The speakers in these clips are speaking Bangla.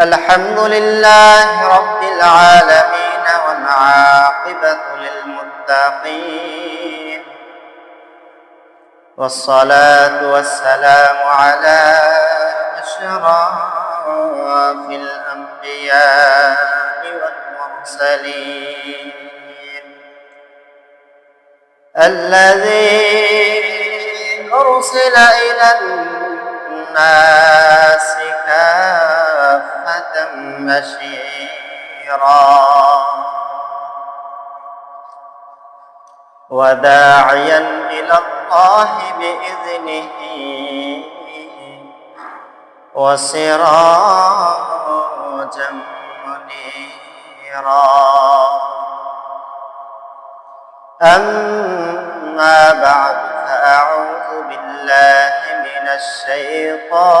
الحمد لله رب العالمين والعاقبة للمتقين والصلاة والسلام على أشرف الأنبياء والمرسلين الذي أرسل إلى الناس كافة بشيرا وداعيا إلى الله بإذنه وسراجا منيرا. أما بعد فأعوذ بالله من الشيطان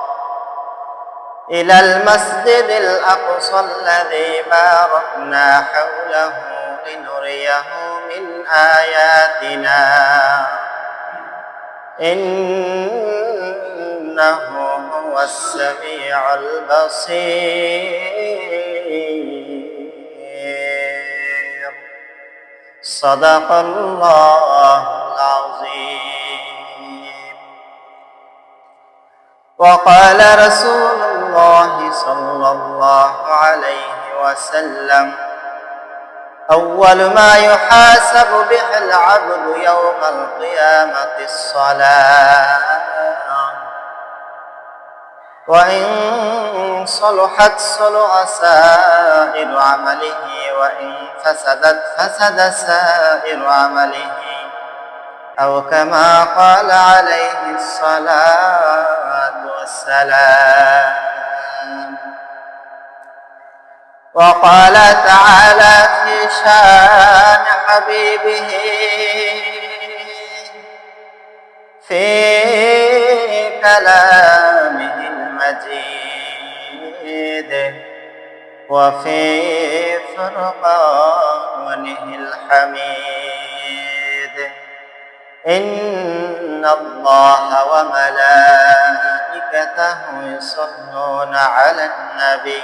إلى المسجد الأقصى الذي باركنا حوله لنريه من آياتنا. إنه هو السميع البصير. صدق الله العظيم. وقال رسول الله صلى الله عليه وسلم. أول ما يحاسب به العبد يوم القيامة الصلاة. وإن صلحت صلح سائر عمله وإن فسدت فسد سائر عمله. أو كما قال عليه الصلاة والسلام. وقال تعالى في شان حبيبه في كلامه المجيد وفي فرقانه الحميد. إن الله وملائكته يصلون على النبي.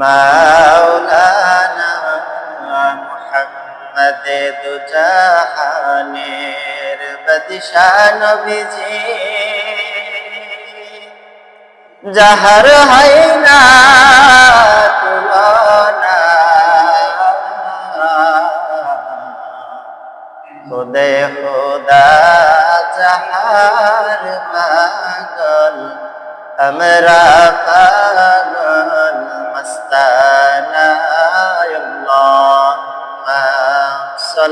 মাওলানা মোহাম্মদ দুজাহানের বাদশা নবীজি। যাহার হয় না তুলনা খুদে খুদা যাহার পাগল, আমরা পা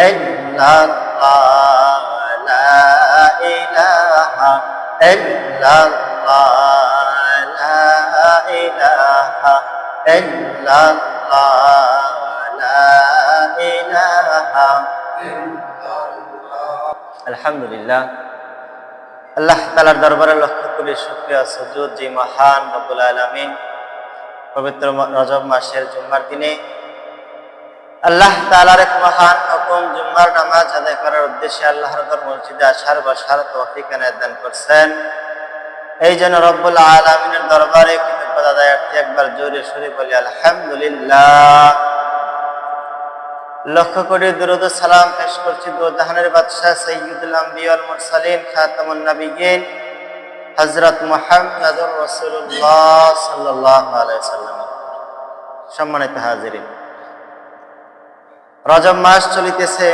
إلا الله لا إله إلا الله لا إله إلا الله لا إله الحمد لله আল্লাহ তালার দরবারে লক্ষ্য করে শুক্রিয়া সজুদ যে মহান রব্বুল আলমিন পবিত্র ম- রজব মাসের জুম্মার দিনে আল্লাহ তালার এক মহান হুকুম জুম্মার নামাজ আদায় করার উদ্দেশ্যে আল্লাহর ঘর মসজিদে আসার বসার তৌফিক এনায়েত দান করছেন। এই জন্য রব্বুল আলমিনের দরবারে কৃতজ্ঞতা দায়ার্থে একবার জোরে সরে বলি, আলহামদুলিল্লাহ। লক্ষ্য করে দুরুদ সালাম পেশ করছি দুদাহানের বাদশাহ সৈয়দুল আম্বিয়াল মুরসালিন, খাতামুন নবিয়িন, হযরত মুহাম্মদুর রাসূলুল্লাহ সাল্লাল্লাহু আলাইহি সাল্লাম সম্মানিত হাজিরিন রজব মাস চলিতেছে।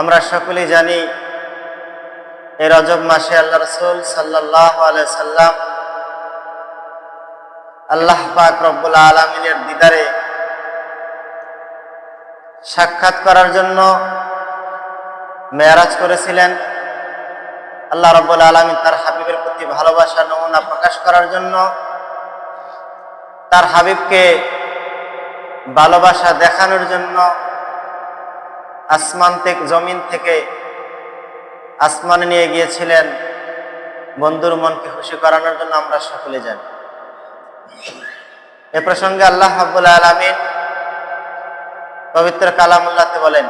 আমরা সকলেই জানি, এই রজব মাসে আল্লাহ রসুল আলাইহি সাল্লাম আল্লাহ পাক রব্বুল আলামিনের দিদারে সাক্ষাৎ করার জন্য মেয়ারাজ করেছিলেন। আল্লাহ রব্বুল আলমী তার হাবিবের প্রতি ভালোবাসা, নমুনা প্রকাশ করার জন্য তার হাবিবকে ভালোবাসা দেখানোর জন্য আসমান থেকে জমিন থেকে আসমানে নিয়ে গিয়েছিলেন। বন্ধুর মনকে খুশি করানোর জন্য আমরা সকলে জানি। এ প্রসঙ্গে আল্লাহ হাবুল আলমিন পবিত্র কালামুল্লাহতে বলেন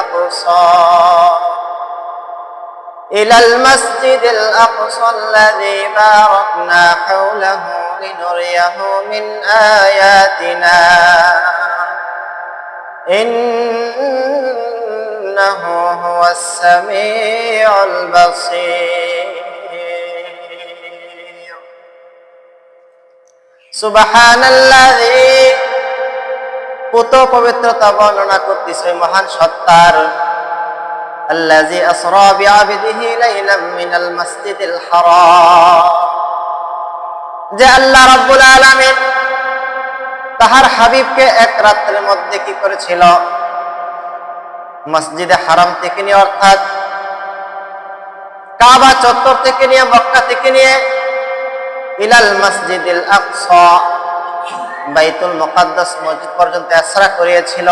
আকসা। إلى المسجد الأقصى الذي باركنا حوله لنريه من آياتنا إنه هو السميع البصير سبحان الذي পুত পবিত্রতা বর্ণনা করতেছে মহান সত্তার الذي أسرى بعبده ليلا من المسجد الحرام যে আল্লাহ রাব্বুল আলামিন তাহার হাবিবকে এক রাত্রের মধ্যে কি করেছিল মসজিদে হারাম থেকে নিয়ে অর্থাৎ কাবা চত্বর থেকে নিয়ে মক্কা থেকে নিয়ে ইলাল মসজিদিল আকসা বাইতুল মুকাদ্দাস মসজিদ পর্যন্ত আশ্রা করিয়েছিল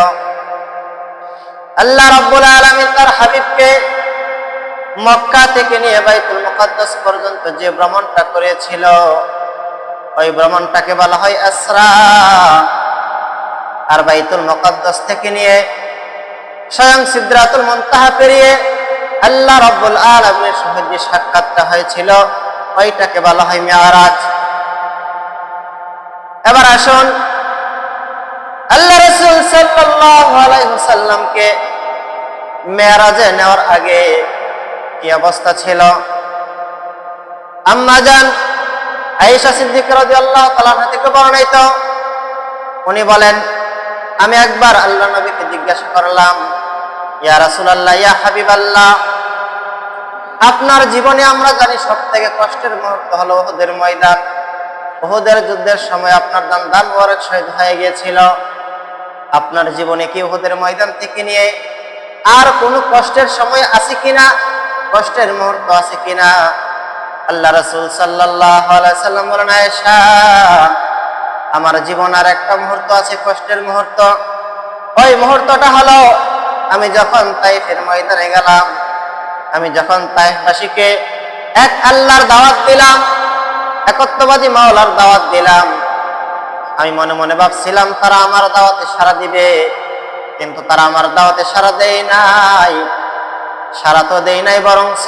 আল্লাহ রাব্বুল আলামিন তার হাবিবকে মক্কা থেকে নিয়ে বাইতুল মুকাদ্দাস পর্যন্ত যে ভ্রমণটা করেছিল, ওই ভ্রমণটাকে বলা হয় আসরা। আর বাইতুল মুকাদ্দাস থেকে নিয়ে স্বয়ং সিদ্রাতুল মুনতাহা পেরিয়ে আল্লাহ রাব্বুল আলামিনের সঙ্গে যে সাক্ষাৎটা হয়েছিল, ওইটাকে বলা হয় মেয়ারাজ এবার আসুন আল্লাহ রসুল সাল্লামকে মেয়ারাজে নেওয়ার আগে কি অবস্থা ছিল? আম্মা যান আয়েশা সিদ্দিক রাদিয়াল্লাহু তাআলা থেকে বর্ণিত। উনি বলেন, আমি একবার আল্লাহ নবীকে জিজ্ঞাসা করলাম, ইয়া রাসূলুল্লাহ, ইয়া হাবিবাল্লাহ, আপনার জীবনে আমরা জানি সব থেকে কষ্টের মুহূর্ত হলো ওহুদের ময়দান। ওহুদের যুদ্ধের সময় আপনার দান দান মোবারক শহীদ হয়ে গিয়েছিল। আপনার জীবনে কি ওহুদের ময়দান থেকে নিয়ে আর কোনো কষ্টের সময় আছে কিনা? কষ্টের মুহূর্ত আছে কিনা? আল্লাহ রসুল সাল্লাম আমার জীবন আর একটা মুহূর্ত আছে, কষ্টের মুহূর্ত। ওই মুহূর্তটা হলো, আমি যখন তাইফের ময়দানে গেলাম, আমি যখন তাইফবাসীকে এক আল্লাহর দাওয়াত দিলাম, একত্ববাদী মাওলার দাওয়াত দিলাম আমি মনে মনে ভাবছিলাম, তারা আমার দাওয়াতে সারা দিবে। কিন্তু তারা আমার দাওয়াতে সারা দেয় নাই। সারা তো দেয় নাই বরংস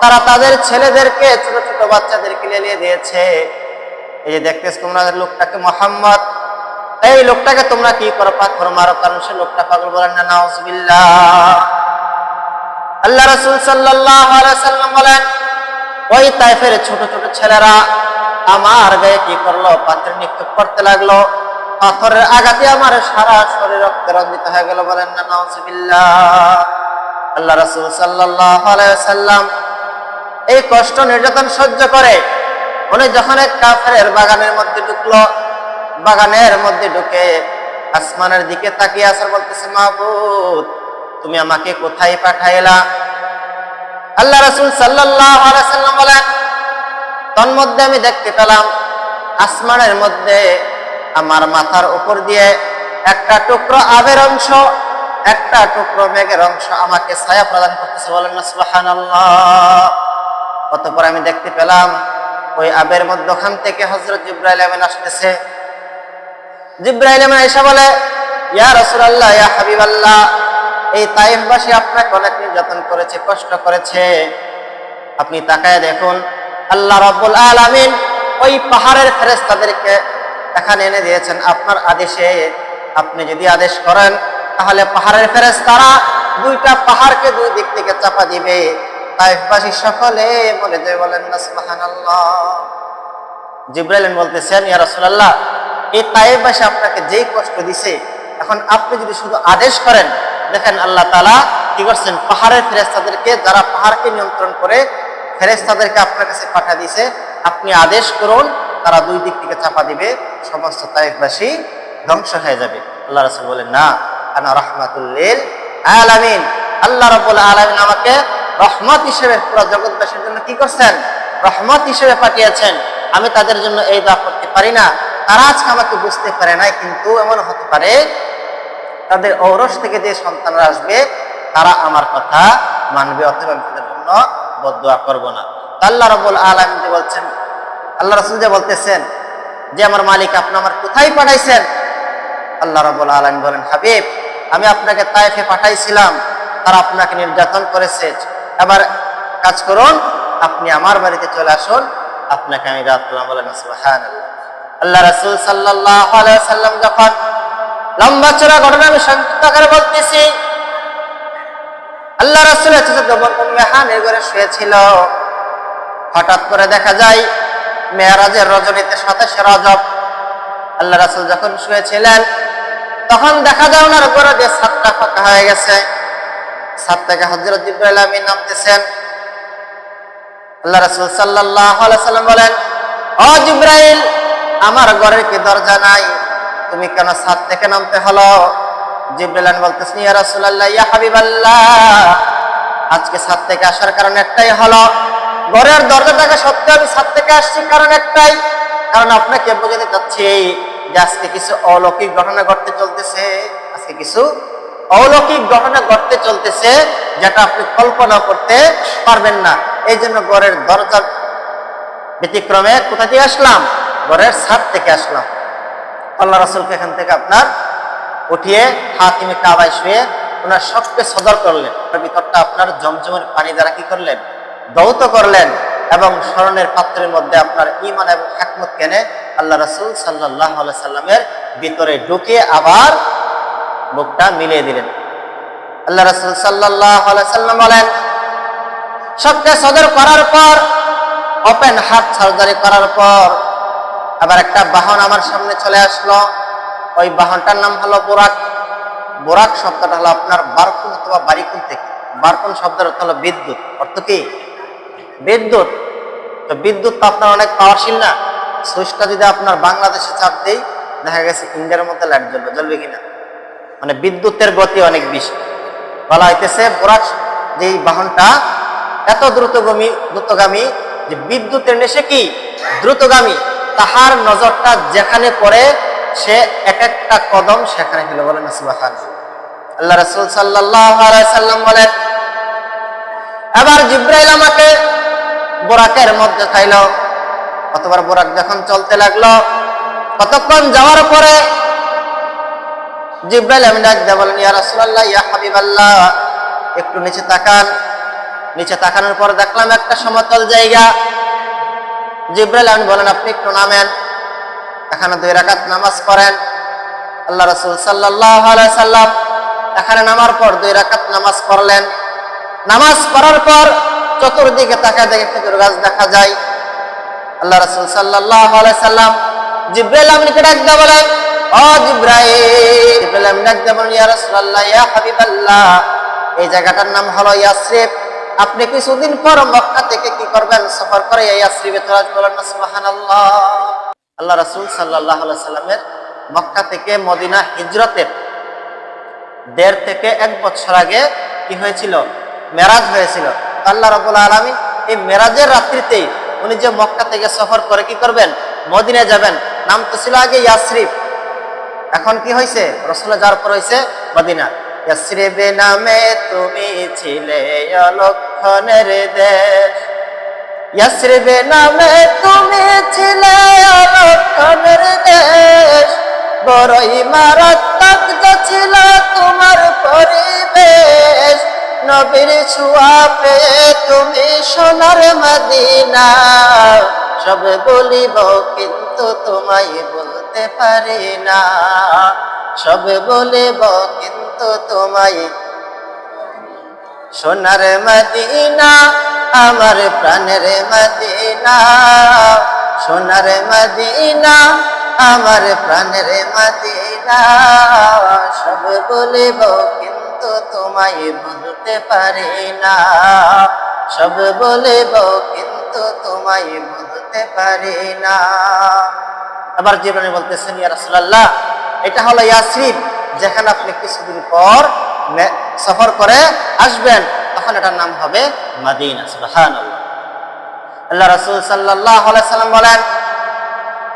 তারা তাদের ছেলেদেরকে, ছোট ছোট বাচ্চাদেরকে লেলিয়ে দিয়েছে। এই যে দেখতেছ তোমরা লোকটাকে মোহাম্মদ। এই লোকটাকে তোমরা কি করো, পাথর মারো, কারণ সে লোকটা পাগল বলেন না, নাউজবিল্লাহ। আল্লাহ রসুল সাল্লাম বলেন, ওই তাইফের ছোট ছোট ছেলেরা আমার গায়ে কি করল? পাথর নিক্ষেপ করতে লাগল। পাথরের আঘাতে আমার সারা শরীর রক্তে রঞ্জিত হয়ে গেল বলেন না আল্লাহ রসুল সাল্লাম এই কষ্ট নির্যাতন সহ্য করে। উনি যখন এক কাফের বাগানের মধ্যে ঢুকলো, বাগানের মধ্যে ঢুকে আসমানের দিকে তাকিয়ে আসার বলতেছে মাহবুদ তুমি আমাকে কোথায় পাঠাইলা? আল্লাহ রসুল সাল্লাম বলেন তন্মধ্যে আমি দেখতে পেলাম, আসমানের মধ্যে আমার মাথার উপর দিয়ে একটা টুকরো আবের অংশ, একটা টুকরো মেঘের অংশ আমাকে ছায়া প্রদান করতেছে। বলেন অতঃপর আমি দেখতে পেলাম, ওই আবের মধ্যে ওখান থেকে হজরত জিব্রাইল আমিন আসতেছে। জিব্রাইল আমিন এসে বলে, ইয়া রাসূলুল্লাহ, ইয়া হাবিবাল্লাহ, এই তাইফবাসী আপনাকে অনেক নির্যাতন করেছে, কষ্ট করেছে। আপনি তাকায় দেখুন আল্লাহ রাব্বুল আলামিন ওই পাহাড়ের ফেরেশতাদেরকে এখানে এনে দিয়েছেন, আপনার আদেশে আপনি যদি আদেশ করেন, তাহলে পাহাড়ের ফেরেশতারা দুইটা পাহাড়কে দুই দিক থেকে চাপা দিবে। তাইফবাসী সকলে বলে যায় বলেন না জিব্রাইল বলতেছেন, ইয়া রাসূলুল্লাহ, এই তাইফবাসী আপনাকে যেই কষ্ট দিছে, এখন আপনি যদি শুধু আদেশ করেন, দেখেন আল্লাহ তাআলা কি করছেন, পাহাড়ের ফেরেশতাদেরকে যারা পাহাড়কে নিয়ন্ত্রণ করে ফেরেশতাদেরকে আপনার কাছে পাঠা দিয়েছে। আপনি আদেশ করুন, তারা দুই দিক থেকে চাপা দিবে, সমস্ত তাইফবাসী ধ্বংস হয়ে যাবে। আল্লাহ রাসূল বলেন, না, আনা রাহমাতুল্লিল আলামিন। আল্লাহ রাব্বুল আলামিন আমাকে রহমত হিসেবে পুরো জগৎবাসীর জন্য কি করছেন? রহমত হিসেবে পাঠিয়েছেন। আমি তাদের জন্য এই দোয়া করতে পারি না। তারা আজকে আমাকে বুঝতে পারে নাই, কিন্তু এমন হতে পারে, তাদের ঔরস থেকে যে সন্তানরা আসবে, তারা আমার কথা মানবে অথবা তাদের জন্য বদুয়া করব না। আল্লাহ রবুল আলম যে বলছেন, আল্লাহ রসুল যে বলতেছেন যে, আমার মালিক আপনি আমার কোথায় পাঠাইছেন? আল্লাহ রবুল আলম বলেন, হাবিব, আমি আপনাকে তাইফে পাঠাইছিলাম তারা আপনাকে নির্যাতন করেছে। এবার কাজ করুন, আপনি আমার বাড়িতে চলে আসুন, আপনাকে আমি রাত বলেন হ্যাঁ আল্লাহ রসুল সাল্লাহ সাল্লাম যখন লম্বা চড়া ঘটনা আমি সংক্ষিপ্ত আকারে বলতেছি আল্লাহ রসুল মেহানের ঘরে শুয়েছিল। হঠাৎ করে দেখা যায়, মেয়ারাজের রজনীতে সাতাশে রজব। আল্লাহ রাসুল যখন শুয়েছিলেন, তখন দেখা যায় ওনার ঘরে দিয়ে সাতটা ফাঁকা হয়ে গেছে। সাত থেকে হজরত জিব্রাইল আমিন নামতেছেন। আল্লাহ রাসুল সাল্লাহ সাল্লাম বলেন, ও জিব্রাইল, আমার ঘরের কি দরজা নাই? তুমি কেন সাত থেকে নামতে হলো? জিব্রাইল বলতেছেন ইয়া রাসূলুল্লাহ, ইয়া হাবিবাল্লাহ। আজকে ছাদ থেকে আসার কারণ একটাই হলো, ঘরের দরজা থাকা সত্ত্বেও আমি ছাদ থেকে আসছি কারণ একটাই, কারণ আপনাকে বোঝাতে চাচ্ছি যে আজকে কিছু অলৌকিক ঘটনা ঘটতে চলতেছে। আজকে কিছু অলৌকিক ঘটনা ঘটতে চলতেছে যেটা আপনি কল্পনা করতে পারবেন না। এই জন্য ঘরের দরজা ব্যতিক্রমে কোথা থেকে আসলাম? ঘরের ছাদ থেকে আসলাম। আল্লাহ রাসুলকে এখান থেকে আপনার উঠিয়ে হাতিমে কাবায় শুয়ে ওনার সবকে সদর করলেন। ভিতরটা আপনার জমজমের পানি দ্বারা কি করলেন? দৌত করলেন এবং স্মরণের পাত্রের মধ্যে আপনার ইমান এবং একমত কেনে আল্লাহ রাসুল সাল্লাহ সাল্লামের ভিতরে ঢুকে আবার বুকটা মিলিয়ে দিলেন। আল্লাহ রাসুল সাল্লাহ সাল্লাম বলেন, সবকে সদর করার পর ওপেন হার্ট সার্জারি করার পর আবার একটা বাহন আমার সামনে চলে আসলো। ওই বাহনটার নাম হলো বোরাক। বোরাক শব্দটা হলো আপনার বারকুন অথবা বারিকুন থেকে। বারকুন শব্দের অর্থ হলো বিদ্যুৎ। অর্থ কি? বিদ্যুৎ। তো বিদ্যুৎ তো আপনার অনেক পাওয়ারশীল না। সুইচটা যদি আপনার বাংলাদেশে চাপ দেই, দেখা গেছে ইন্ডিয়ার মধ্যে লাইট জ্বলবে। জ্বলবে কিনা মানে বিদ্যুতের গতি অনেক বেশি। বলা হইতেছে বোরাক যেই বাহনটা এত দ্রুতগামী দ্রুতগামী যে বিদ্যুতের নেশে কি? দ্রুতগামী। তাহার নজরটা যেখানে পড়ে সে এক একটা কদম সেখানে ফেলে বলেন আল্লাহ রসুল সাল্লাম বলেন, এবার জিব্রাইল আমাকে বোরাকের মধ্যে খাইল কতবার বোরাক যখন চলতে লাগল কতক্ষণ যাওয়ার পরে জিব্রাইল আমি ডাক দেয় বলেন, ইয়া রাসূলুল্লাহ, ইয়া হাবিবাল্লাহ। একটু নিচে তাকান। নিচে তাকানোর পর দেখলাম একটা সমতল জায়গা। জিব্রাইল আমি বলেন, আপনি একটু নামেন। এখানে দুই রাকাত নামাজ পড়েন। আল্লাহ রসুল সাল্লাহ সাল্লাম এখানে নামার পর দুই রাকাত নামাজ পড়লেন। নামাজ পড়ার পর চতুর্দিকে তাকায় দেখে খেজুর গাছ দেখা যায়। আল্লাহ রসুল সাল্লাহ সাল্লাম জিব্রাইল আপনিকে ডাক দেওয়া বলেন, ও জিব্রাইল জিব্রাইল আমি ডাক বলেন, ইয়া রাসূলুল্লাহ, ইয়া হাবিবাল্লাহ, এই জায়গাটার নাম হলো ইয়াসরিফ। আপনি কিছুদিন পর মক্কা থেকে কি করবেন? সফর করে ইয়াসরিফে তোরাজ বলেন, সুবহানাল্লাহ। আল্লাহ রাসূল আলাইহি সাল্লামের মক্কা থেকে মদিনা হিজরতের দেড় থেকে এক বছর আগে কি হয়েছিল? মেরাজ হয়েছিল। আল্লাহ রাব্বুল আলামিন এই মেরাজের রাত্রিতেই উনি যে মক্কা থেকে সফর করে কি করবেন? মদিনে যাবেন। নাম তো ছিল আগে ইয়াসরিফ। এখন কি হয়েছে রসুল যাওয়ার পর হয়েছে মদিনা। ইয়াসরিবে নামে তুমি ছিলে অলক্ষণের দেশ। ইয়াসরিবে নামে তুমি ছিলে অলক্ষণের দেশ। বড়ই মারাত্মক যে ছিল তোমার পরিবেশ। নবীর ছোঁয়া পেয়ে তুমি সোনার মদিনা। সব বলিব, কিন্তু তোমায় বলতে পারি না। সব বলিব, কিন্তু তোমায় সোনার মদিনা, আমার প্রাণের মদিনা। সোনার মদিনা, আমার প্রাণের মদিনা। সব বলিব, কিন্তু তোমায় বলতে পারি না। সব বলিব, কিন্তু তোমায় বলতে পারি না। আবার জীবনে বলতেছেন, ইয়া রাসূলুল্লাহ, এটা হলো ইয়াসরিব যেখানে আপনি কিছুদিন পর সফর করে আসবেন, তখন এটার নাম হবে আল্লাহ রসুল সাল্লাম বলেন,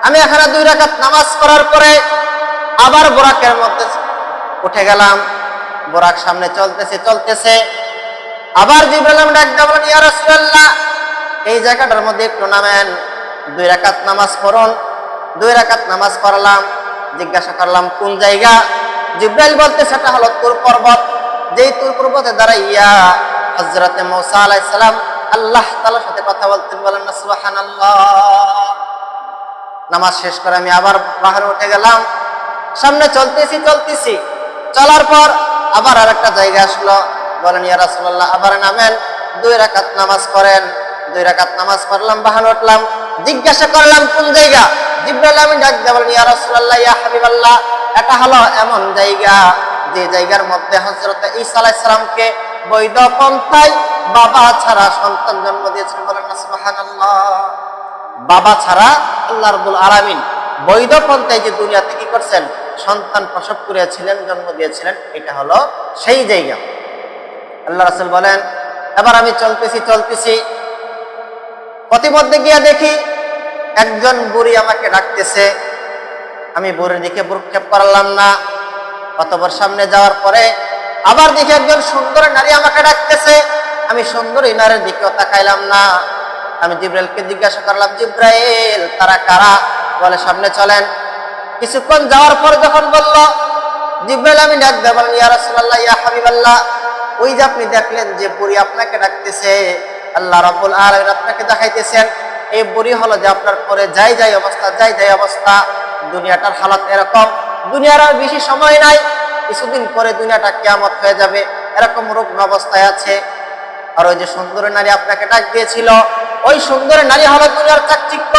আমি এখানে দুই রাকাত নামাজ পড়ার পরে আবার বোরাকের মধ্যে উঠে গেলাম, বোরাক সামনে চলতেছে চলতেছে। আবার জিব্রাইল আমি ডাক দিয়ে বলেন, ইয়া রাসূলুল্লাহ, এই জায়গাটার মধ্যে একটু নামেন। দুই রাকাত নামাজ পড়ুন। দুই রাকাত নামাজ পড়লাম, জিজ্ঞাসা করলাম, কোন জায়গা? জিব্রাইল বলতে সেটা হলো তুর পর্বত, যেই তুর পর্বতে দাঁড়াইয়া হজরতে মৌসা আলাইহিস সালাম আল্লাহ তাআলার সাথে কথা বলতেন, বলেন না সুবহানাল্লাহ। নামাজ শেষ করে আমি আবার বাহারে উঠে গেলাম। সামনে চলতেছি চলতেছি। চলার পর আবার আর একটা জায়গা আসলো। বলেন, ইয়া রাসূলুল্লাহ, আবার নামেন। দুই রাকাত নামাজ পড়েন। দুই রাকাত নামাজ পড়লাম বাহান উঠলাম। জিজ্ঞাসা করলাম, কোন জায়গা? জিব্রাইল আমি ডাক দিয়ে বলেন, ইয়া রাসূলুল্লাহ, ইয়া হাবিবাল্লাহ। এটা হলো এমন জায়গা যে জায়গার মধ্যে হযরত ঈসা আলাইহিস সালামকে বৈধ পন্থায় বাবা ছাড়া সন্তান জন্ম দিয়েছেন বলেন বাবা ছাড়া আল্লাহ রবুল আলামিন বৈধ পন্থায় যে দুনিয়াতে কি করছেন? সন্তান প্রসব করিয়াছিলেন, জন্ম দিয়েছিলেন, এটা হলো সেই জায়গা। আল্লাহ রাসূল বলেন, এবার আমি চলতেছি চলতেছি। প্রতিমধ্যে গিয়া দেখি একজন বুড়ি আমাকে ডাকতেছে আমি বুড়ির দিকে ভ্রুক্ষেপ করলাম না। অতপর সামনে যাওয়ার পরে আবার দেখি একজন সুন্দর নারী আমাকে ডাকতেছে। আমি সুন্দরী নারীর দিকেও তাকাইলাম না। আমি জিব্রাইলকে জিজ্ঞাসা করলাম, জিব্রাইল, তারা কারা? বলে, সামনে চলেন। কিছুক্ষণ যাওয়ার পর যখন বলল, জিব্রাইল, আমি ডাক দেব। ইয়া রাসূলুল্লাহ, ইয়া হাবিবাল্লাহ, ওই যে আপনি দেখলেন যে বুড়ি আপনাকে ডাকতেছে, আল্লাহ রাব্বুল আলামিন আপনাকে দেখাইতেছেন। এই বুড়ি হলো যে আপনার পরে যাই যাই অবস্থা, যাই যাই অবস্থা। দুনিয়াটার হালত এরকম। দুনিয়ার আর বেশি সময় নাই। কিছুদিন পরে দুনিয়াটা কিয়ামত হয়ে যাবে। এরকম রুগ্ন অবস্থায় আছে। আর ওই যে সুন্দরী নারী আপনাকে ডাক দিয়েছিল, ওই সুন্দরী নারী হলো দুনিয়ার চাকচিক্য।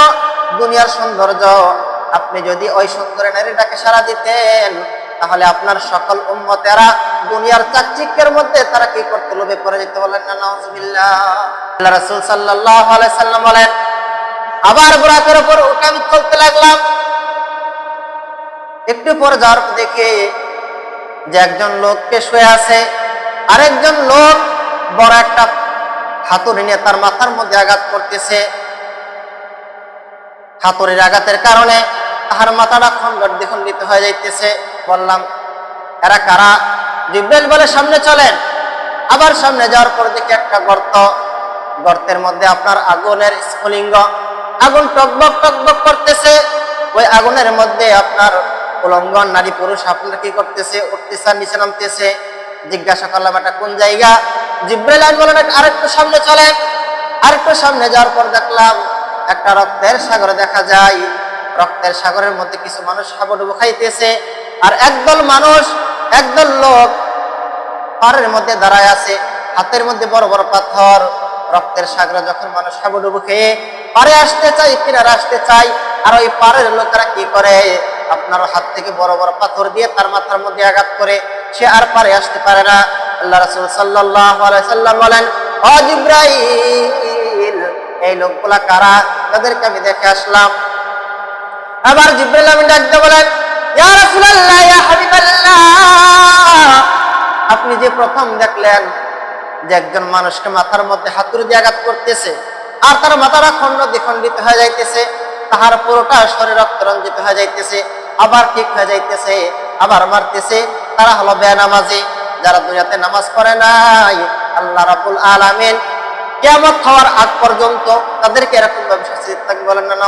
দুনিয়ার সৌন্দর্য। আপনি যদি ওই সুন্দরী নারীটাকে সারা দিতেন, তাহলে আপনার সকল উম্মতেরা দুনিয়ার চাকচিক্যের মধ্যে তারা কি করতে, লোভে পড়ে যেতে বলেন না, নাউজুবিল্লাহ। আল্লাহ সাল্লাম বলেন, আবার বুরাকের উপর উঠে আমি চলতে লাগলাম। একটু পর যাওয়ার পর দেখে যে একজন লোককে শুয়ে আছে। আরেকজন লোক বড় একটা হাতুড়ি নিয়ে তার মাথার মধ্যে আঘাত করতেছে। হাতুড়ির আঘাতের কারণে তাহার মাথাটা খণ্ডট দ্বিখণ্ডিত হয়ে যাইতেছে। বললাম, এরা কারা? জিব্রাইল বলে, সামনে চলেন। আবার সামনে যাওয়ার পর দেখি একটা গর্ত। গর্তের মধ্যে আপনার আগুনের স্ফুলিঙ্গ। আগুন টকবক টকবক করতেছে। ওই আগুনের মধ্যে আপনার উলঙ্গন নারী পুরুষ, আপনারা কি করতেছে? আর নিচে নামতেছে। জিজ্ঞাসা করলাম এটা কোন জায়গা? জিব্রাইল বলেন আরেকটু সামনে চলে। আরেকটু সামনে যাওয়ার পর দেখলাম, একটা রক্তের সাগর দেখা যায়। রক্তের সাগরের মধ্যে কিছু মানুষ হাবুডুবু খাইতেছে আর একদল মানুষ, একদল লোক পাহাড়ের মধ্যে দাঁড়ায় আছে। হাতের মধ্যে বড় বড় পাথর। রক্তের সাগরে যখন মানুষ হাবুডুবু খেয়ে পারে আসতে চাই কিনারে আসতে চাই আর ওই পাড়ের লোকেরা কি করে? আপনার হাত থেকে বড় বড় পাথর দিয়ে তার মাথার মধ্যে আঘাত করে সে আর পারে আসতে পারে না। আল্লাহ রাসূল আলাইহি সাল্লাম বলেন, ও জিব্রাইল, এই লোকগুলা কারা? তাদেরকে আমি দেখে আসলাম। আবার জিব্রাইল আমি ডাকতে বলেন আপনি যে প্রথম দেখলেন যে একজন মানুষকে মাথার মধ্যে হাতুড়ি দিয়ে আঘাত করতেছে, আর তার মাথাটা খণ্ড দ্বিখণ্ডিত হয়ে যাইতেছে তাহার পুরোটা শরীর রক্ত রঞ্জিত হয়ে যাইতেছে, আবার ঠিক হয়ে যাইতেছে, আবার মারতেছে। তারা হলো বেনামাজি, যারা দুনিয়াতে নামাজ পড়ে নাই। আল্লাহ রাবুল আলামিন কেমন হওয়ার আগ পর্যন্ত তাদেরকে এরকম ভাবে বলেন না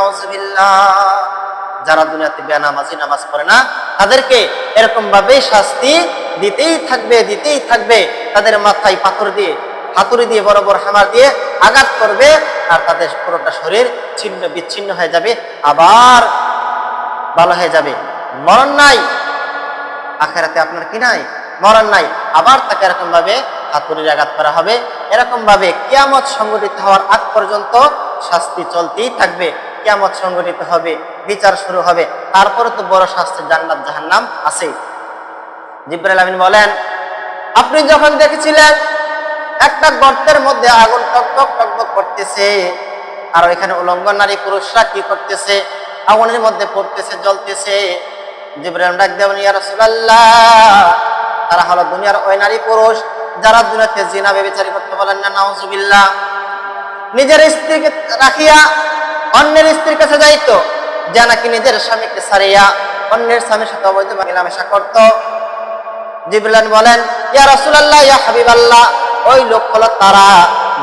যারা দুনিয়াতে বেনামাজি নামাজ পড়ে না, তাদেরকে এরকম ভাবে শাস্তি দিতেই থাকবে দিতেই থাকবে। তাদের মাথায় পাথর দিয়ে হাতুড়ি দিয়ে বড় বড় হামার দিয়ে আঘাত করবে আর তাদের পুরোটা শরীর ছিন্ন বিচ্ছিন্ন হয়ে যাবে, আবার ভালো হয়ে যাবে। মরণ নাই। আখেরাতে আপনার কি নাই? মরণ নাই। আবার তাকে এরকম ভাবে হাতুড়ির আঘাত করা হবে। এরকম ভাবে কিয়ামত সংগঠিত হওয়ার আগ পর্যন্ত শাস্তি চলতেই থাকবে। কিয়ামত সংগঠিত হবে, বিচার শুরু হবে। তারপরে তো বড় শাস্তি জান্নাত, জাহান্নাম আছে জিব্রাইল আমিন বলেন, আপনি যখন দেখেছিলেন একটা গর্তের মধ্যে আগুন টকটক টকটক করতেছে। আর ওইখানে উলঙ্গ নারী পুরুষরা কি করতেছে? আগুনের মধ্যে পড়তেছে, জ্বলতেছে। জিব্রাইল ডাক দেবেন ইয়া রাসূলুল্লাহ! তারা হলো দুনিয়ার ওই নারী পুরুষ, যারা দুনিয়াতে জিনা বেবিচারি করতে বলেন না, নাউজুবিল্লাহ। নিজের স্ত্রীকে রাখিয়া অন্যের স্ত্রীর কাছে যাইতো, যা নাকি নিজের স্বামীকে সারিয়া অন্যের স্বামীর সাথে অবৈধ মেলামেশা করতো। জিবরান বলেন, ইয়া রাসূলুল্লাহ, ইয়া হাবিবাল্লাহ! ওই লোক হলো তারা,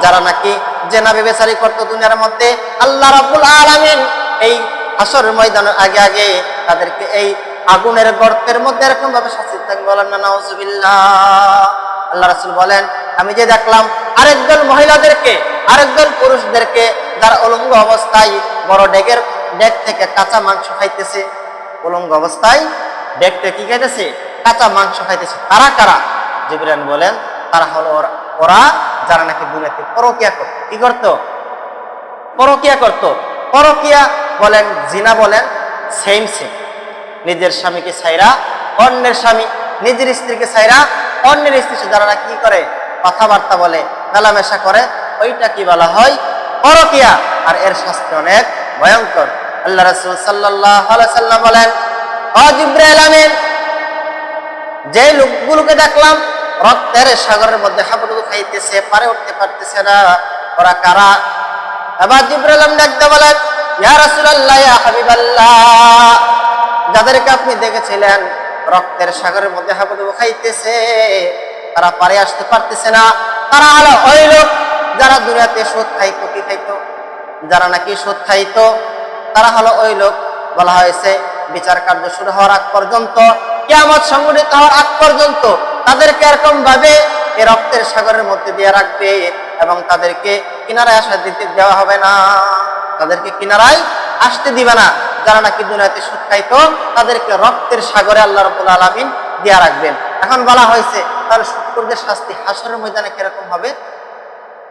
যারা নাকি জেনা বেবেচারি করত দুনিয়ার মধ্যে, আল্লাহ রাব্বুল আলামিন এই হাসর ময়দানের আগে আগে তাদেরকে এই আগুনের গর্তের মধ্যে এরকম ভাবে শাস্তি থাকবে বলেন না, নাউজুবিল্লাহ। আল্লাহ রাসুল বলেন, আমি যে দেখলাম আরেকদল মহিলাদেরকে আরেকদল পুরুষদেরকে যারা উলঙ্গ অবস্থায় বড় ডেকের ডেক থেকে কাঁচা মাংস খাইতেছে, উলঙ্গ অবস্থায় ডেক থেকে কি খাইতেছে? কাঁচা মাংস খাইতেছে। তারা কারা? জিবরান বলেন, তারা হলো ওরা- যারা নাকি দুনিয়াতে পরকিয়া করত কি করত? পরকিয়া করত। পরকিয়া বলেন, জিনা বলেন সেম সেম নিজের স্বামীকে ছাইরা অন্যের স্বামী, নিজের স্ত্রীকে ছাইরা অন্যের স্ত্রী যারা কি করে? কথাবার্তা বলে, মেলামেশা করে, ওইটা কি বলা হয়? পরকিয়া। আর এর শাস্তি অনেক ভয়ঙ্কর। আল্লাহ রসুল সাল্লাহ বলেন যে লোকগুলোকে দেখলাম রক্তের সাগরের মধ্যে হাবুডুবু খাইতেছে, পারে উঠতে পারতেছে না। ওরা কারা? এবার জিব্রাইল দেখতে বলেন, ইয়া রাসূলুল্লাহ, ইয়া হাবিবাল্লাহ। যাদেরকে আপনি দেখেছিলেন, রক্তের সাগরের মধ্যে হাবুডুবু খাইতেছে, তারা পারে আসতে পারতেছে না। তারা হলো ওই লোক যারা দুনিয়াতে সুদ খাইতো, কি খাইতো? যারা নাকি সুদ খাইতো। তারা হলো ওই লোক, বলা হয়েছে, বিচার কার্য শুরু হওয়ার আগ পর্যন্ত কেমন সংগঠিত হওয়ার আগ পর্যন্ত তাদেরকে এরকম ভাবে এই রক্তের সাগরের মধ্যে দিয়ে রাখবে এবং তাদেরকে কিনারায় আসা দিতে দেওয়া হবে না। তাদেরকে কিনারায় আসতে দিবে না। যারা নাকি দুনিয়াতে সুদ তাদেরকে রক্তের সাগরে আল্লাহ রবুল আলমিন দিয়া রাখবেন। এখন বলা হয়েছে, তাহলে শুক্রদের শাস্তি হাসরের ময়দানে কীরকম হবে?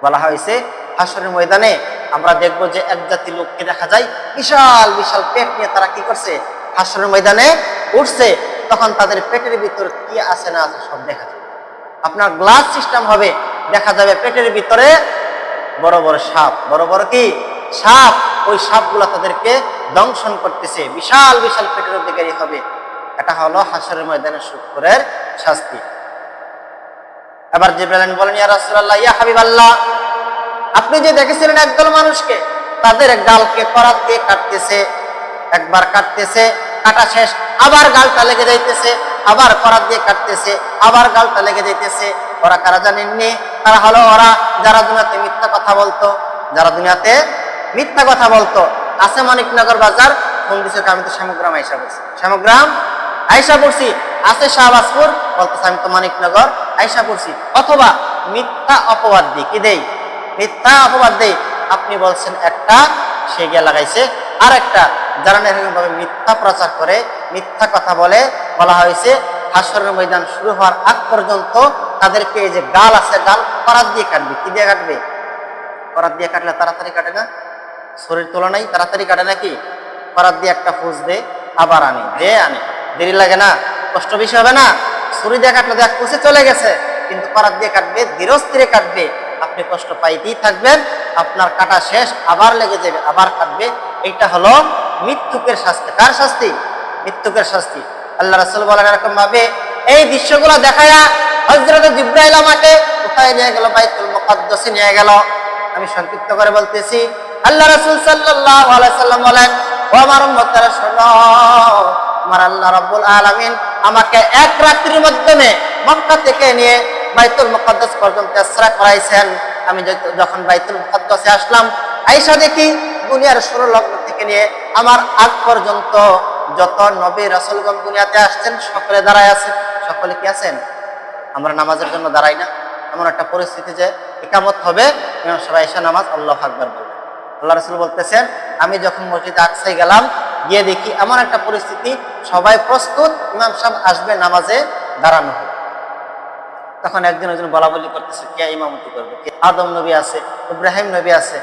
বলা হয়েছে, হাসরের ময়দানে আমরা দেখব যে এক জাতি লোককে দেখা যায়, বিশাল বিশাল পেট নিয়ে তারা কি করছে? হাসরের ময়দানে উঠছে। তখন তাদের পেটের ভিতর কি আছে না আছে সব দেখা যাবে। আপনার গ্লাস সিস্টেম হবে, দেখা যাবে পেটের ভিতরে বড় বড় সাপ। বড় বড় কি? সাপ। ওই সাপগুলো তাদেরকে দংশন করতেছে। বিশাল বিশাল পেটের অধিকারী হবে। এটা হলো হাসরের ময়দানে শুক্রের শাস্তি। এবার জিব্রাইল বলেন, ইয়া রাসূলুল্লাহ, ইয়া হাবিবাল্লাহ, আপনি যে দেখেছিলেন একদল মানুষকে, তাদের গালকে করাত দিয়ে কাটতেছে, একবার কাটতেছে কাটা শেষ, আবার গালটা লেগে যাইতেছে, আবার করাত দিয়ে কাটতেছে, আবার গালটা লেগে যাইতেছে। ওরা কারা জানেননি? তারা হলো ওরা যারা দুনিয়াতে মিথ্যা কথা বলতো, যারা দুনিয়াতে মিথ্যা কথা বলতো। আছে মানিকনগর বাজার ফোন দিছে আমি তো শ্যামগ্রাম আইসা বলছি শ্যামগ্রাম আইসা পড়ছি, আছে শাহবাজপুর, বলতেছে আমি তো মানিকনগর আইসা পড়ছি। অথবা মিথ্যা অপবাদ দিই কি দেই? মিথ্যা অপবাদ দেই। আপনি বলছেন একটা, সে গিয়ে লাগাইছে। আর একটা যারা এরকম মিথ্যা প্রচার করে, মিথ্যা কথা বলে, বলা হয়েছে, হাসরের ময়দান শুরু হওয়ার আগ পর্যন্ত তাদেরকে এই যে গাল আছে, গাল করাত দিয়ে কাটবে। কি দিয়ে কাটবে? করাত দিয়ে কাটলে তাড়াতাড়ি কাটে না? শরীর তুলনায় তাড়াতাড়ি কাটে নাকি? করাত দিয়ে একটা ফুস দে, আবার আনি, দে, আনি। দেরি লাগে না, কষ্ট বেশি হবে না। ছুরি দিয়ে কাটলে দেখ কুচে চলে গেছে। কিন্তু করাত দিয়ে কাটবে, ধীরস্থিরে কাটবে। আপনি কষ্ট পাইতেই থাকবেন, আপনার কাটা শেষ, আবার লেগে যাবে, আবার কাটবে। এইটা হলো মৃত্যুকের শাস্তি। কার শাস্তি? মৃত্যুকের শাস্তি। আল্লাহ রাসূল বলেন এরকম ভাবে এই দৃশ্যগুলো দেখায়া হযরত জিব্রাইল আমাকে কোথায় নিয়ে গেল? বাইতুল মুকাদ্দাসে নিয়ে গেল। আমি সংক্ষিপ্ত করে বলতেছি, আল্লাহ রাসূল সাল্লাল্লাহু আলাইহি সাল্লাম বলেন, ও আমার উম্মতেরা, শোনো, আমার আল্লাহ রাব্বুল আলামিন আমাকে এক রাত্রির মাধ্যমে মক্কা থেকে নিয়ে বাইতুল মুকদ্দাস পর্যন্ত ইসরা করাইছেন। আমি যখন বাইতুল মুকদ্দাসে আসলাম, আয়েশা দেখি দুনিয়ার শুরু লগ্ন থেকে নিয়ে আমার আগ পর্যন্ত যত নবী রাসূলগণ দুনিয়াতে আসছেন, সকলে দাঁড়ায় আছে সকলে কি আছেন? আমরা নামাজের জন্য দাঁড়াই না। এমন একটা পরিস্থিতি যে একামত হবে সাহেব আয়েশা নামাজ আল্লাহ আকবর বলবে। আল্লাহ রসুল বলতেছেন, আমি যখন মসজিদে আকসাই গেলাম, গিয়ে দেখি এমন একটা পরিস্থিতি, সবাই প্রস্তুত, ইমাম সাহেব আসবে নামাজে দাঁড়ানো হবে। তখন একজন একজন বলা বলি করতেছে, কে ইমামতি করবে? কে আদম নবী আছে? ইব্রাহিম নবী আছে?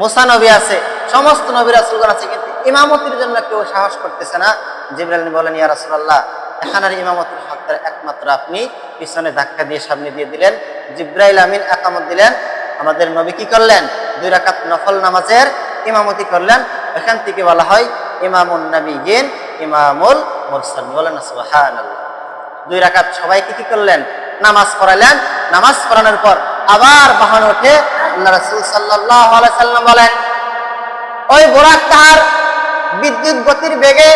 মুসা নবী আছে, সমস্ত নবী রাসুলগণ আছে, কিন্তু ইমামতির জন্য কেউ সাহস করতেছে না। জিবরাইল বলেন, ইয়া রাসূলুল্লাহ এখানের ইমামতির হকদার একমাত্র আপনি। পিছনে ধাক্কা দিয়ে সামনে দিয়ে দিলেন। জিব্রাইল আমিন একামত দিলেন। আমাদের নবী কি করলেন? দুই রাকাত নফল নামাজের ইমামতি করলেন। এখান থেকে বলা হয়, ইমামুন নবীন ইমামুল মুরসাল বলেন না সুবহানাল্লাহ। দুই রাকাত সবাইকে কি করলেন? নামাজ পড়ালেন। নামাজ পড়ানোর পর আবার বাহন ওঠে আল্লাহ রাসূল বলেন, ওই বোরাক তার বিদ্যুৎ গতির বেগে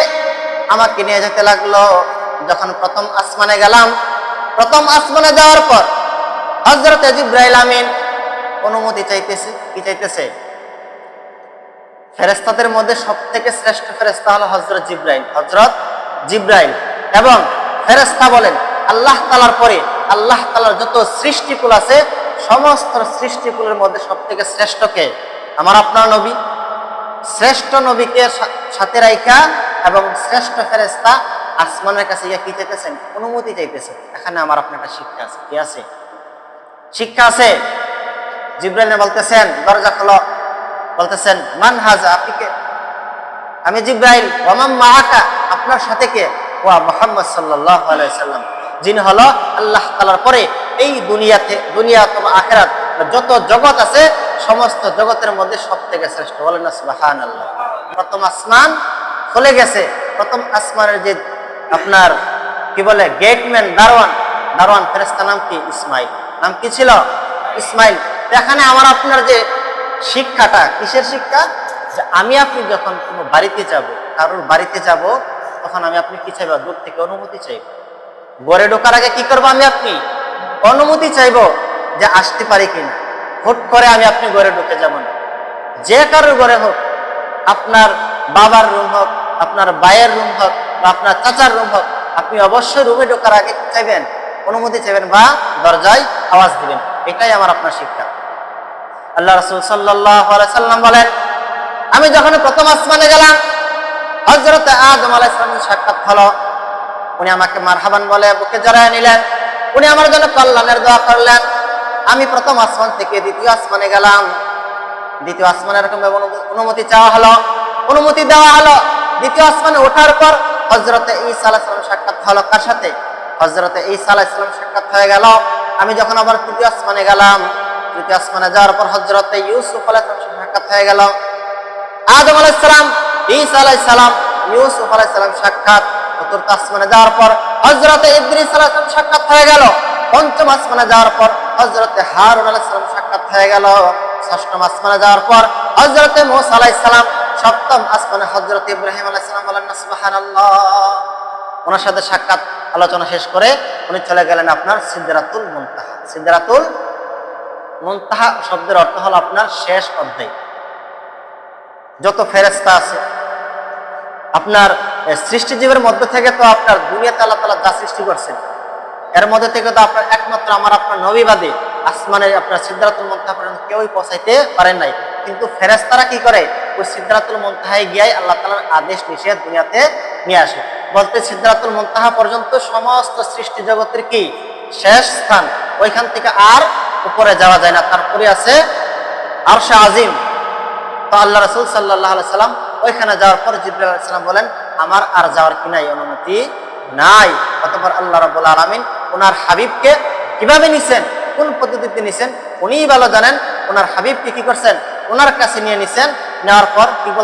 আমাকে নিয়ে যেতে লাগল। যখন প্রথম আসমানে গেলাম, প্রথম আসমানে যাওয়ার পর জিব্রাইল আমিন অনুমতি চাইতেছে, কি চাইতেছে? ফেরেস্তাদের মধ্যে সব থেকে শ্রেষ্ঠ ফেরেস্তা হলো হজরত জিব্রাইল। হজরত জিব্রাইল এবং ফেরেস্তা বলেন, আল্লাহ তালার পরে আল্লাহ তালার যত সৃষ্টিকুল আছে, সমস্ত সৃষ্টিকুলের মধ্যে সব থেকে শ্রেষ্ঠকে আমার আপনার নবী। শ্রেষ্ঠ নবীকে সাথে রাইখা এবং শ্রেষ্ঠ ফেরেস্তা আসমানের কাছে গিয়ে কি চাইতেছেন? অনুমতি চাইতেছে এখানে আমার আপনার একটা শিক্ষা আছে। কি আছে? শিক্ষা আছে। জিব্রাইল বলতেছেন, দরজা খোলো। বলতেছেন মান হাজা আপনি কে? আমি জিব্রাইল ওয়ামাম মাআকা? আপনার সাথে কে? ওয়া মুহাম্মদ সাল্লাল্লাহু আলাইহি সাল্লাম যিনি হলো আল্লাহ তাআলার পরে। এই দুনিয়াতে, দুনিয়া অথবা আখেরাত যত জগৎ আছে, সমস্ত জগতের মধ্যে সব থেকে শ্রেষ্ঠ। বলেন না, সুবহানাল্লাহ। প্রথম আসমান খুলে গেছে। প্রথম আসমানের যে আপনার, কি বলে, গেটম্যান দারোয়ান দারোয়ান ফেরেস্তা নাম কি? ইসমাইল। নাম কি ছিল? ইসমাইল। এখানে আমার আপনার যে শিক্ষাটা, কিসের শিক্ষা? যে আমি আপনি যখন কোনো বাড়িতে যাব, কারোর বাড়িতে যাব, তখন আমি আপনি কি চাইব? দূর থেকে অনুমতি চাইব। গড়ে ঢোকার আগে কি করব আমি আপনি? অনুমতি চাইব যে আসতে পারি কিনা। হুট করে আমি আপনি গড়ে ঢুকে যাব না। যে কারোর ঘরে হোক, আপনার বাবার রুম হোক, আপনার ভাইয়ের রুম হোক, বা আপনার চাচার রুম হোক, আপনি অবশ্যই রুমে ঢোকার আগে চাইবেন, অনুমতি চাইবেন বা দরজায় আওয়াজ দিবেন। এটাই আমার আপনার শিক্ষা। আল্লাহ রসুল সাল্লাহ সাল্লাম বলেন, আমি যখন প্রথম আসমানে গেলাম হজরত আদম আলাইসলামের সাক্ষাৎ হলো উনি আমাকে মারহাবান বলে, বুকে জড়ায় নিলেন। উনি আমার জন্য কল্যাণের দোয়া করলেন। আমি প্রথম আসমান থেকে দ্বিতীয় আসমানে গেলাম। দ্বিতীয় আসমানে এরকম অনুমতি চাওয়া হলো। অনুমতি দেওয়া হলো। দ্বিতীয় আসমানে ওঠার পর হজরতে ঈসা আলাইসালাম সাক্ষাৎ হলো কার সাথে? হজরতে ঈসা আলাইসালাম সাক্ষাৎ হয়ে গেল। আমি যখন আবার তৃতীয় আসমানে গেলাম, তৃতীয় আসমানে যাওয়ার পর হজরতে ইউসুফ আলাইসালাম সাক্ষাৎ হয়ে গেল। আদম আলাইসালাম ঈসা আলাইসালাম ইউসুফ আলাইসালাম সাক্ষাৎ আসমানে যাওয়ার পর হজরতে ইদ্রিস সাক্ষাৎ হয়ে গেল। পঞ্চম আসমানে যাওয়ার পর হজরতে হারুন সাক্ষাৎ হয়ে গেল। ষষ্ঠম আসমানে যাওয়ার পর হজরতে সপ্তম আসমানে হজরত ইব্রাহিম বলেন না সুবহানাল্লাহ। ওনার সাথে সাক্ষাৎ আলোচনা শেষ করে উনি চলে গেলেন আপনার সিদ্ধারাতুল মুনতাহা। সিদ্ধারাতুল মুনতাহা শব্দের অর্থ হল আপনার শেষ অধ্যায়। যত ফেরেস্তা আছে আপনার সৃষ্টিজীবের মধ্যে থেকে তো আপনার দুনিয়াতে আল্লাহ তালা যা সৃষ্টি করছেন, এর মধ্যে থেকে তো আপনার একমাত্র আমার আপনার নবীবাদী আসমানের আপনার সিদ্ধারাতুল মন্তাহা পর্যন্ত কেউই পৌঁছাইতে পারেন নাই। কিন্তু ফেরেস্তারা কি করে? ওই সিদ্ধারাতুল মন্তাহায় গিয়ে আল্লাহ তালার আদেশ নিষেধ দুনিয়াতে নিয়ে আসে। বলতে সিদ্ধারাতুল মন্তাহা পর্যন্ত সমস্ত সৃষ্টি জগতের কি? শেষ স্থান। ওইখান থেকে আর উপরে যাওয়া যায় না। তারপরে আছে আরশা আজিম। তো আল্লাহ রসুল সাল্লাহ সাল্লাম ওইখানে যাওয়ার পর জিব্রাইল আলাইসালাম বলেন, আমার আর যাওয়ার কিনাই অনুমতি নাই। অতপর আল্লাহ রবুল আলমিন ওনার হাবিবকে কীভাবে নিছেন? কোন পদ্ধতিতে নিছেন? উনিই ভালো জানেন। ওনার হাবিবকে কি করছেন? ওনার কাছে নিয়ে নিছেন। নেওয়ার পর কি বল